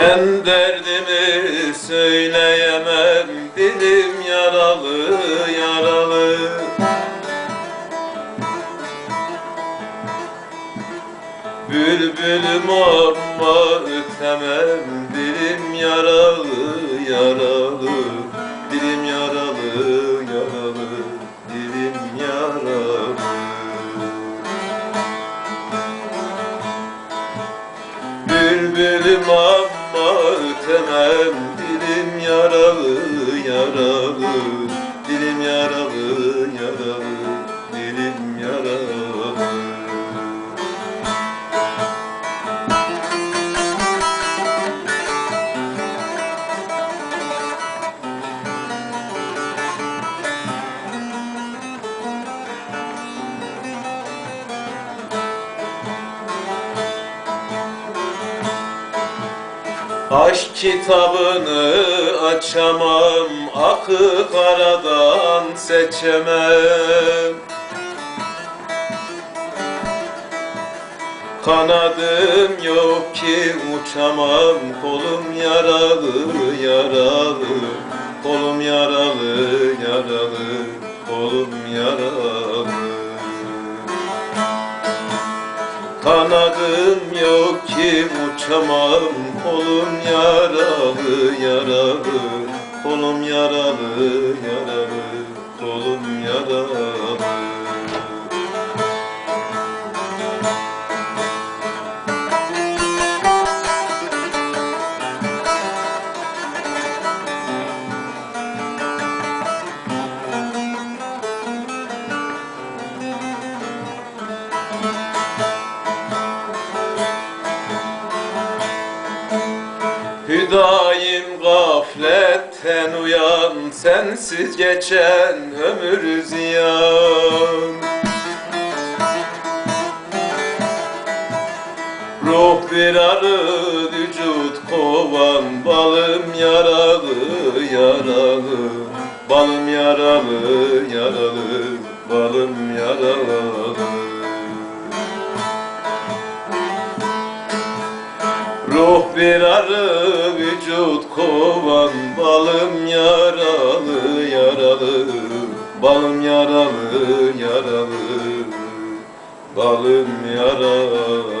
Ben derdimi söyleyemem dilim yaralı yaralı. Bülbülüm ama ötemem dilim yaralı yaralı. Dilim yaralı yaralı dilim yaralı. Bülbülüm ama ötemem Dilim yaralı Aşk kitabını açamam Akı karadan seçemem. Kanadım yok ki uçamam Kolum yaralı yaralı Kolum yaralı yaralı Kanadım yok ki uçamam. Kolum yaralı yaralı. Kolum yaralı yaralı. Kolum yaralı Hüdayim gafletten uyan Sensiz geçen ömür ziyan. Ruh bir arı vücut kovan Balım yaralı yaralı. Balım yaralı yaralı Balım yaralı Ruh bir arı vücut kovan Balım yaralı yaralı. Balım yaralı yaralı. Balım yaralı